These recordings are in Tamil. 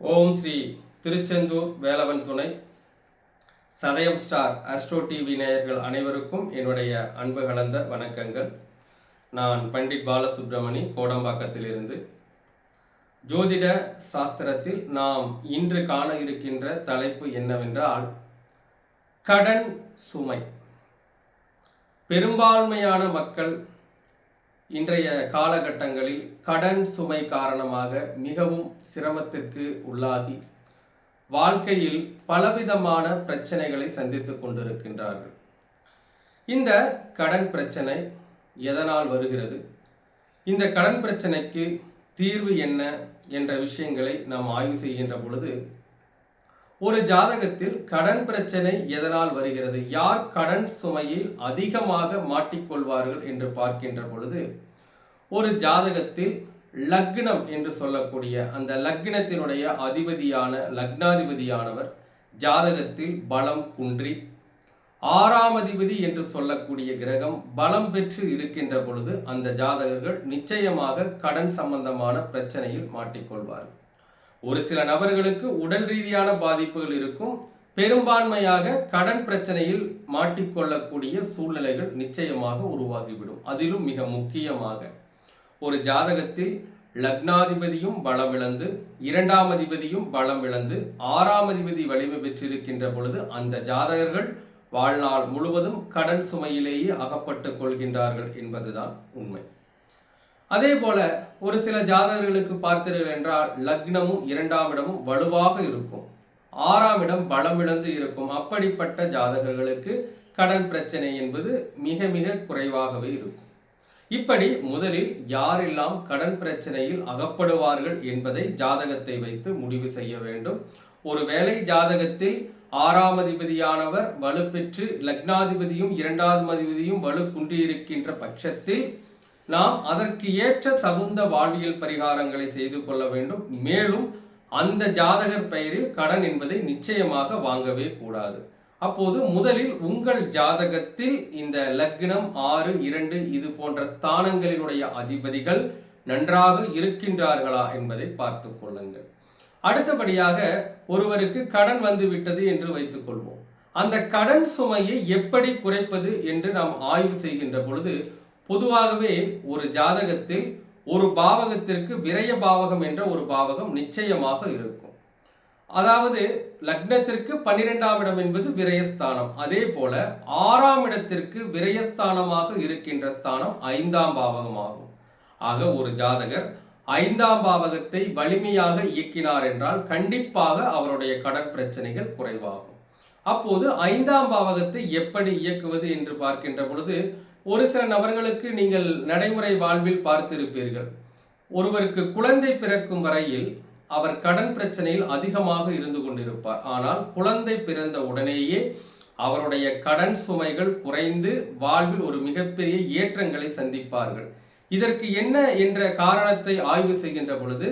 ஓம் ஸ்ரீ திருச்செந்தூர் வேலவன் துணை. சதயம் ஸ்டார் அஸ்ட்ரோ டிவி நேயர்கள் அனைவருக்கும் என்னுடைய அன்பு கலந்த வணக்கங்கள். நான் பண்டிட் பாலசுப்ரமணி கோடம்பாக்கத்திலிருந்து. ஜோதிட சாஸ்திரத்தில் நாம் இன்று காண இருக்கின்ற தலைப்பு என்னவென்றால் கடன் சுமை. பெரும்பான்மையான மக்கள் இன்றைய காலகட்டங்களில் கடன் சுமை காரணமாக மிகவும் சிரமத்திற்கு உள்ளாகி வாழ்க்கையில் பலவிதமான பிரச்சனைகளை சந்தித்து கொண்டிருக்கின்றார்கள். இந்த கடன் பிரச்சனை எதனால் வருகிறது? இந்த கடன் பிரச்சனைக்கு தீர்வு என்ன என்ற விஷயங்களை நாம் ஆய்வு செய்கின்ற பொழுது ஒரு ஜாதகத்தில் கடன் பிரச்சனை எதனால் வருகிறது? யார் கடன் சுமையில் அதிகமாக மாட்டிக்கொள்வார்கள் என்று பார்க்கின்ற பொழுது ஒரு ஜாதகத்தில் லக்னம் என்று சொல்லக்கூடிய அந்த லக்னத்தினுடைய அதிபதியான லக்னாதிபதியானவர் ஜாதகத்தில் பலம் குன்றி ஆறாம் அதிபதி என்று சொல்லக்கூடிய கிரகம் பலம் பெற்று இருக்கின்ற பொழுது அந்த ஜாதகர்கள் நிச்சயமாக கடன் சம்பந்தமான பிரச்சனையில் மாட்டிக்கொள்வார்கள். ஒரு சில நபர்களுக்கு உடல் ரீதியான பாதிப்புகள் இருக்கும். பெரும்பான்மையாக கடன் பிரச்சனையில் மாட்டிக்கொள்ளக்கூடிய சூழ்நிலைகள் நிச்சயமாக உருவாகிவிடும். அதிலும் மிக முக்கியமாக ஒரு ஜாதகத்தில் லக்னாதிபதியும் பலம் இழந்து இரண்டாம் அதிபதியும் பலம் இழந்து ஆறாம் அதிபதி வலிமை பெற்றிருக்கின்ற பொழுது அந்த ஜாதகர்கள் வாழ்நாள் முழுவதும் கடன் சுமையிலேயே அகப்பட்டு கொள்கின்றார்கள் என்பதுதான் உண்மை. அதே போல ஒரு சில ஜாதகர்களுக்கு பார்த்தீர்கள் என்றால் லக்னமும் இரண்டாம் இடமும் வலுவாக இருக்கும். ஆறாம் இடம் பலம் இழந்து இருக்கும். அப்படிப்பட்ட ஜாதகர்களுக்கு கடன் பிரச்சனை என்பது மிக மிக குறைவாகவே இருக்கும். இப்படி முதலில் யாரெல்லாம் கடன் பிரச்சனையில் அகப்படுவார்கள் என்பதை ஜாதகத்தை வைத்து முடிவு செய்ய வேண்டும். ஒருவேளை ஜாதகத்தில் ஆறாம் அதிபதியானவர் வலுப்பெற்று லக்னாதிபதியும் இரண்டாம் அதிபதியும் வலு குன்றியிருக்கின்ற பட்சத்தில் நாம் அதற்கு ஏற்ற தகுந்த வாழ்வியல் பரிகாரங்களை செய்து கொள்ள வேண்டும். மேலும் அந்த ஜாதகர் பெயரில் கடன் என்பதை நிச்சயமாக வாங்கவே கூடாது. அப்போது முதலில் உங்கள் ஜாதகத்தில் இந்த லக்னம் ஆறு இரண்டு இது போன்ற ஸ்தானங்களினுடைய அதிபதிகள் நன்றாக இருக்கின்றார்களா என்பதை பார்த்து கொள்ளுங்கள். அடுத்தபடியாக ஒருவருக்கு கடன் வந்து விட்டது என்று வைத்துக்கொள்வோம் அந்த கடன் சுமையை எப்படி குறைப்பது என்று நாம் ஆய்வு செய்கின்ற பொழுது பொதுவாகவே ஒரு ஜாதகத்தில் ஒரு பாவகத்திற்கு விரய பாவகம் என்ற ஒரு பாவகம் நிச்சயமாக இருக்கும். அதாவது லக்னத்திற்கு பன்னிரெண்டாம் இடம் என்பது விரயஸ்தானம். அதே போல ஆறாம் இடத்திற்கு விரயஸ்தானமாக இருக்கின்ற ஸ்தானம் ஐந்தாம் பாவகமாகும். ஆக ஒரு ஜாதகர் ஐந்தாம் பாவகத்தை வலிமையாக இயக்கினார் என்றால் கண்டிப்பாக அவருடைய கடன் பிரச்சனைகள் குறைவாகும். அப்போது ஐந்தாம் பாவகத்தை எப்படி இயக்குவது என்று பார்க்கின்ற பொழுது ஒரு சில நபர்களுக்கு நீங்கள் நடைமுறை வாழ்வில் பார்த்திருப்பீர்கள். ஒருவருக்கு குழந்தை பிறக்கும் வரையில் அவர் கடன் பிரச்சனையில் அதிகமாக இருந்து கொண்டிருப்பார். ஆனால் குழந்தை பிறந்த உடனேயே அவருடைய கடன் சுமைகள் குறைந்து வாழ்வில் ஒரு மிகப்பெரிய ஏற்றங்களை சந்திப்பார்கள். இதற்கு என்ன என்ற காரணத்தை ஆய்வு செய்கின்ற பொழுது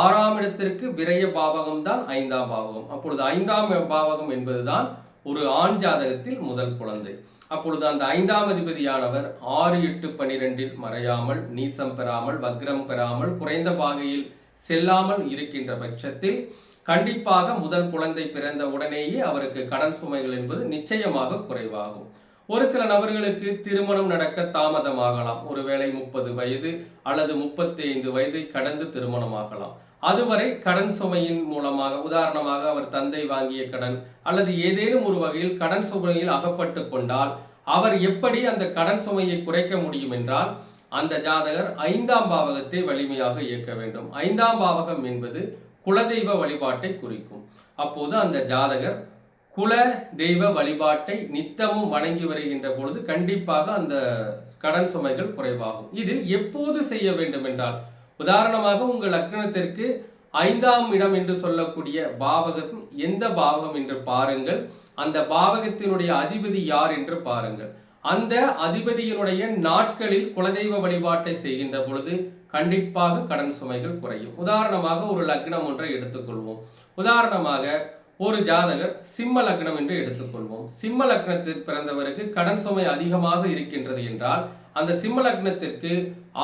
ஆறாம் இடத்திற்கு விரய பாவகம் தான் ஐந்தாம் பாவகம். அப்பொழுது ஐந்தாம் பாவகம் என்பதுதான் ஒரு ஆண் ஜாதகத்தில் முதல் குழந்தை. அப்பொழுது அந்த ஐந்தாம் அதிபதியானவர் ஆறு எட்டு பனிரெண்டில் மறையாமல் நீசம் பெறாமல் வக்ரம் பெறாமல் குறைந்த பாகையில் செல்லாமல் இருக்கின்ற பட்சத்தில் கண்டிப்பாக முதல் குழந்தை பிறந்த உடனேயே அவருக்கு கடன் சுமைகள் என்பது நிச்சயமாக குறைவாகும். ஒரு சில நபர்களுக்கு திருமணம் நடக்க தாமதமாகலாம். ஒருவேளை முப்பது வயது அல்லது முப்பத்தி ஐந்து வயதை கடந்து திருமணமாகலாம். அதுவரை கடன் சுமையின் மூலமாக உதாரணமாக அவர் தந்தை வாங்கிய கடன் அல்லது ஏதேனும் ஒரு வகையில் கடன் சுமையில் அகப்பட்டு கொண்டால் அவர் எப்படி அந்த கடன் சுமையை குறைக்க முடியும் என்றால் அந்த ஜாதகர் ஐந்தாம் பாவகத்தை வலிமையாக இயக்க வேண்டும். ஐந்தாம் பாவகம் என்பது குலதெய்வ வழிபாட்டை குறிக்கும். அப்போது அந்த ஜாதகர் குல தெய்வ வழிபாட்டை நித்தமும் வணங்கி வருகின்ற பொழுது கண்டிப்பாக அந்த கடன் சுமைகள் குறைவாகும். இதில் எப்போது செய்ய வேண்டும் என்றால் உதாரணமாக உங்கள் லக்னத்திற்கு ஐந்தாம் இடம் என்று சொல்லக்கூடிய பாவகம் எந்த பாவகம் என்று பாருங்கள். அந்த பாவகத்தினுடைய அதிபதி யார் என்று பாருங்கள். அந்த அதிபதியினுடைய நாட்களில் குலதெய்வ வழிபாட்டை செய்கின்ற பொழுது கண்டிப்பாக கடன் சுமைகள் குறையும். உதாரணமாக ஒரு லக்னம் ஒன்றை எடுத்துக்கொள்வோம். உதாரணமாக ஒரு ஜாதகர் சிம்ம லக்னம் என்று எடுத்துக்கொள்வோம். சிம்ம லக்னத்தில் பிறந்தவருக்கு கடன் சுமை அதிகமாக இருக்கின்றது என்றால் அந்த சிம்ம லக்னத்திற்கு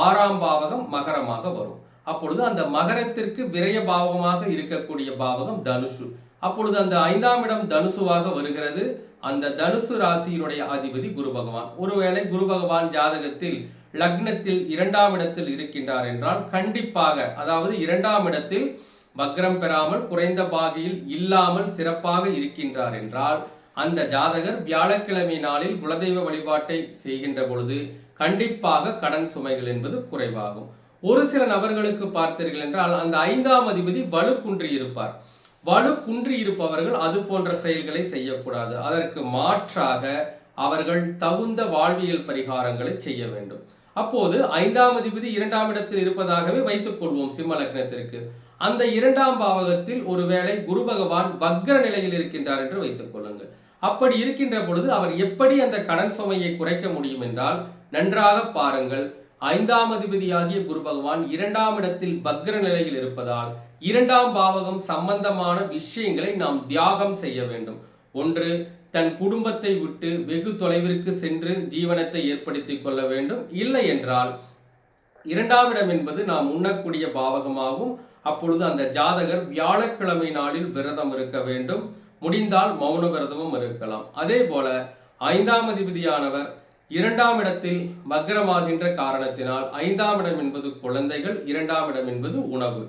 ஆறாம் பாவகம் மகரமாக வரும். அப்பொழுது அந்த மகரத்திற்கு விரய பாவகமாக இருக்கக்கூடிய பாவகம் தனுஷு அப்பொழுது அந்த ஐந்தாம் இடம் தனுசுவாக வருகிறது. அந்த தனுசு ராசியினுடைய அதிபதி குரு பகவான். ஒருவேளை குரு பகவான் ஜாதகத்தில் லக்னத்தில் இரண்டாம் இடத்தில் இருக்கின்றார் என்றால் கண்டிப்பாக அதாவது இரண்டாம் இடத்தில் வக்ரம் பெறாமல் குறைந்த பாகியில் இல்லாமல் சிறப்பாக இருக்கின்றார் என்றால் அந்த ஜாதகர் வியாழக்கிழமை நாளில் குலதெய்வ வழிபாட்டை செய்கின்ற பொழுது கண்டிப்பாக கடன் சுமைகள் என்பது குறைவாகும். ஒரு சில நபர்களுக்கு பார்த்தீர்கள் என்றால் அந்த ஐந்தாம் அதிபதி வலு குன்றி இருப்பார். வலு குன்றி இருப்பவர்கள் அது போன்ற செயல்களை செய்யக்கூடாது. அதற்கு மாற்றாக அவர்கள் தகுந்த வாழ்வியல் பரிகாரங்களை செய்ய வேண்டும். அப்போது ஐந்தாம் அதிபதி இரண்டாம் இடத்தில் இருப்பதாகவே வைத்துக் கொள்வோம் சிம்ம லக்னத்திற்கு. அந்த இரண்டாம் பாவகத்தில் ஒருவேளை குரு பகவான் வக்ர நிலையில் இருக்கின்றார் என்று வைத்துக் கொள்ளுங்கள். அப்படி இருக்கின்ற பொழுது அவர் எப்படி அந்த கடன் சுமையை குறைக்க முடியும் என்றால் நன்றாக பாருங்கள். ஐந்தாம் அதிபதியாகிய குரு பகவான் இரண்டாம் இடத்தில் வக்ர நிலையில் இருப்பதால் இரண்டாம் பாவகம் சம்பந்தமான விஷயங்களை நாம் தியாகம் செய்ய வேண்டும். ஒன்று தன் குடும்பத்தை விட்டு வெகு தொலைவிற்கு சென்று ஜீவனத்தை ஏற்படுத்திக் கொள்ள வேண்டும். இல்லை என்றால் இரண்டாம் இடம் என்பது நாம் உண்ணக்கூடிய பாவகமாகும். அப்பொழுது அந்த ஜாதகர் வியாழக்கிழமை நாளில் விரதம் இருக்க வேண்டும். முடிந்தால் மௌன விரதமும் இருக்கலாம். அதே போல ஐந்தாம் அதிபதியானவர் இரண்டாம் இடத்தில் வக்ரமாகின்ற காரணத்தினால் ஐந்தாம் இடம் என்பது குழந்தைகள் இரண்டாம் இடம் என்பது உணவு.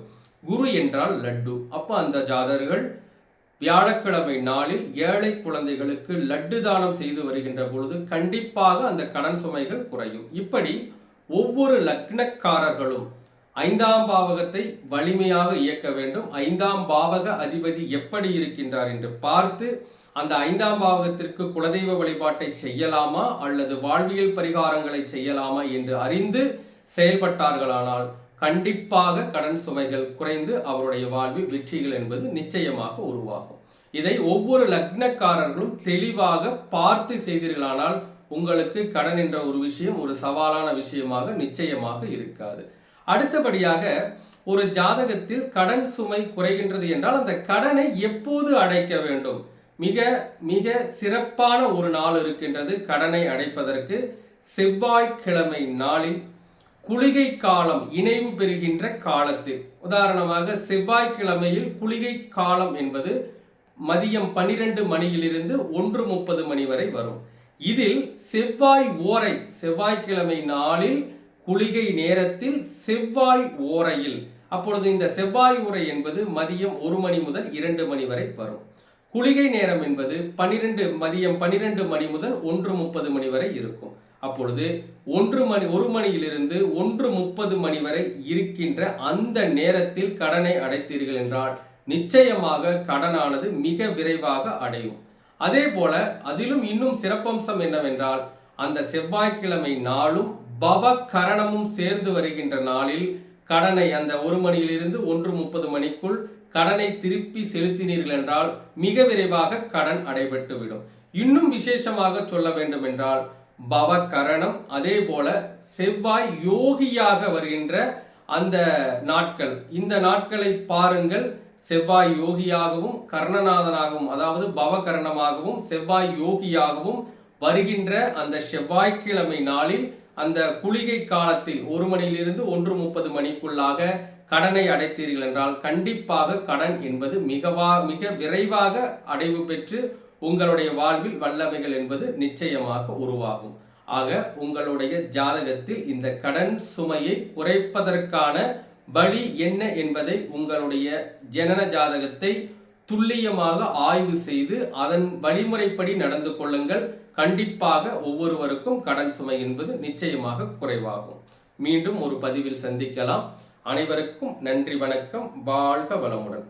குரு என்றால் லட்டு. அப்ப அந்த ஜாதகர்கள் வியாழக்கிழமை நாளில் ஏழை குழந்தைகளுக்கு லட்டு தானம் செய்து வருகின்ற பொழுது கண்டிப்பாக அந்த கடன் சுமைகள் குறையும். இப்படி ஒவ்வொரு லக்னக்காரர்களும் ஐந்தாம் பாவகத்தை வலிமையாக இயக்க வேண்டும். ஐந்தாம் பாவக அதிபதி எப்படி இருக்கின்றார் என்று பார்த்து அந்த ஐந்தாம் பாவகத்திற்கு குலதெய்வ வழிபாட்டை செய்யலாமா அல்லது வாழ்வியல் பரிகாரங்களை செய்யலாமா என்று அறிந்து செயல்பட்டார்களானால் கண்டிப்பாக கடன் சுமைகள் குறைந்து அவருடைய வாழ்வில் வெற்றிகள் என்பது நிச்சயமாக உருவாகும். இதை ஒவ்வொரு லக்னக்காரர்களும் தெளிவாக பார்த்து செய்தீர்களானால் உங்களுக்கு கடன் என்ற ஒரு விஷயம் ஒரு சவாலான விஷயமாக நிச்சயமாக இருக்காது. அடுத்தபடியாக ஒரு ஜாதகத்தில் கடன் சுமை குறைகின்றது என்றால் அந்த கடனை எப்போது அடைக்க வேண்டும்? மிக மிக சிறப்பான ஒரு நாள் இருக்கின்றது கடனை அடைப்பதற்கு. செவ்வாய்க்கிழமை நாளில் குளிகை காலம் இணைவு பெறுகின்ற காலத்தில். உதாரணமாக செவ்வாய்க்கிழமையில் குளிகை காலம் என்பது மதியம் பன்னிரண்டு மணியிலிருந்து ஒன்று முப்பது மணி வரை வரும். இதில் செவ்வாய் ஓரை செவ்வாய்க்கிழமை நாளில் குளிகை நேரத்தில் செவ்வாய் ஓரையில். அப்பொழுது இந்த செவ்வாய் உரை என்பது மதியம் ஒரு மணி முதல் இரண்டு மணி வரை வரும். குளிகை நேரம் என்பது பன்னிரெண்டு மதியம் பன்னிரெண்டு மணி முதல் ஒன்று முப்பது மணி வரை இருக்கும். அப்பொழுது ஒன்று மணி ஒரு மணியிலிருந்து ஒன்று முப்பது மணி வரை இருக்கின்ற அந்த நேரத்தில் கடனை அடைத்தீர்கள் என்றால் நிச்சயமாக கடனானது மிக விரைவாக அடையும். அதே போல அதிலும் இன்னும் சிறப்பம்சம் என்னவென்றால் அந்த செவ்வாய்க்கிழமை நாளும் பவ கரணமும் சேர்ந்து வருகின்ற நாளில் கடனை அந்த ஒரு மணியிலிருந்து ஒன்று முப்பது மணிக்குள் கடனை திருப்பி செலுத்தினீர்கள் என்றால் மிக விரைவாக கடன் அடைபட்டுவிடும். இன்னும் விசேஷமாக சொல்ல வேண்டும் என்றால் பவகரணம் அதே போல செவ்வாய் யோகியாக வருகின்ற அந்த நாட்கள். இந்த நாட்களை பாருங்கள். செவ்வாய் யோகியாகவும் கர்ணநாதனாகவும் அதாவது பவகரணமாகவும் செவ்வாய் யோகியாகவும் வருகின்ற அந்த செவ்வாய்க்கிழமை நாளில் அந்த குளிகை காலத்தில் ஒரு மணியிலிருந்து ஒன்று முப்பது மணிக்குள்ளாக கடனை அடைத்தீர்கள் என்றால் கண்டிப்பாக கடன் என்பது மிகவா மிக விரைவாக அடைவு பெற்று உங்களுடைய வாழ்வில் வல்லமைகள் என்பது நிச்சயமாக உருவாகும். ஆக உங்களுடைய ஜாதகத்தில் இந்த கடன் சுமையை குறைப்பதற்கான வழி என்ன என்பதை உங்களுடைய ஜனன ஜாதகத்தை துல்லியமாக ஆய்வு செய்து அதன் வழிமுறைப்படி நடந்து கொள்ளுங்கள். கண்டிப்பாக ஒவ்வொருவருக்கும் கடன் சுமை என்பது நிச்சயமாக குறைவாகும். மீண்டும் ஒரு பதிவில் சந்திக்கலாம். அனைவருக்கும் நன்றி வணக்கம். வாழ்க வளமுடன்.